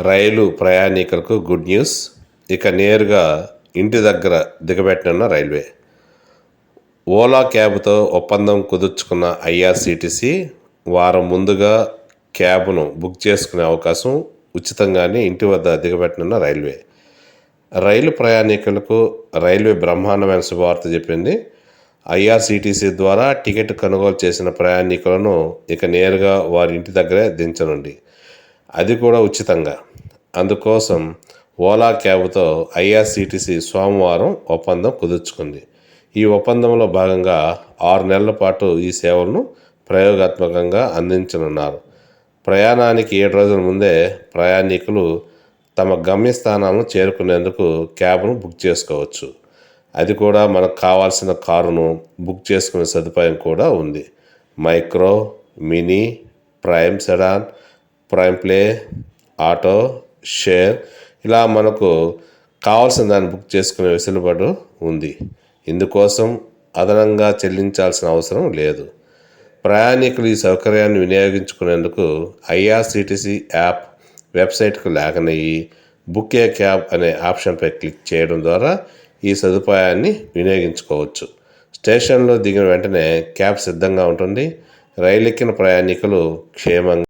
రైలు ప్రయాణికులకు good news. ఇక నేరుగా ఇంటి దగ్గర దిగబెట్టనున్న రైల్వే. ఓలా క్యాబ్తో ఒప్పందం కుదుర్చుకున్న ఐఆర్సీటీసీ వారం ముందుగా క్యాబ్ను బుక్ చేసుకునే అవకాశం ఉచితంగానే ఇంటి వద్ద దిగబెట్టనున్న రైల్వే. రైలు ప్రయాణికులకు రైల్వే బ్రహ్మాండమైన శుభవార్త చెప్పింది. ఐఆర్సీటీసీ ద్వారా టికెట్ కొనుగోలు చేసిన ప్రయాణికులను ఇక నేరుగా వారి ఇంటి దగ్గరే దించనుండి అది కూడా ఉచితంగా. అందుకోసం ఓలా క్యాబ్తో ఐఆర్సీటీసీ సోమవారం ఒప్పందం కుదుర్చుకుంది. ఈ ఒప్పందంలో భాగంగా ఆరు నెలల పాటు ఈ సేవలను ప్రయోగాత్మకంగా అందించనున్నారు. ప్రయాణానికి ఏడు రోజుల ముందే ప్రయాణికులు తమ గమ్యస్థానాలను చేరుకునేందుకు క్యాబ్ను బుక్ చేసుకోవచ్చు. అది కూడా మనకు కావాల్సిన కారును బుక్ చేసుకునే సదుపాయం కూడా ఉంది. Micro mini prime sedan prime play auto share ఇలా మనకు కావాల్సిన దాన్ని బుక్ చేసుకునే వెసులుబాటు ఉంది. ఇందుకోసం అదనంగా చెల్లించాల్సిన అవసరం లేదు. ప్రయాణికులు ఈ సౌకర్యాన్ని వినియోగించుకునేందుకు ఐఆర్సిటిసి యాప్ వెబ్సైట్కు లేకనయ్యి బుక్ ఏ క్యాబ్ అనే ఆప్షన్పై క్లిక్ చేయడం ద్వారా ఈ సదుపాయాన్ని వినియోగించుకోవచ్చు. స్టేషన్లో దిగిన వెంటనే క్యాబ్ సిద్ధంగా ఉంటుంది. రైలు ఎక్కిన ప్రయాణికులు క్షేమంగా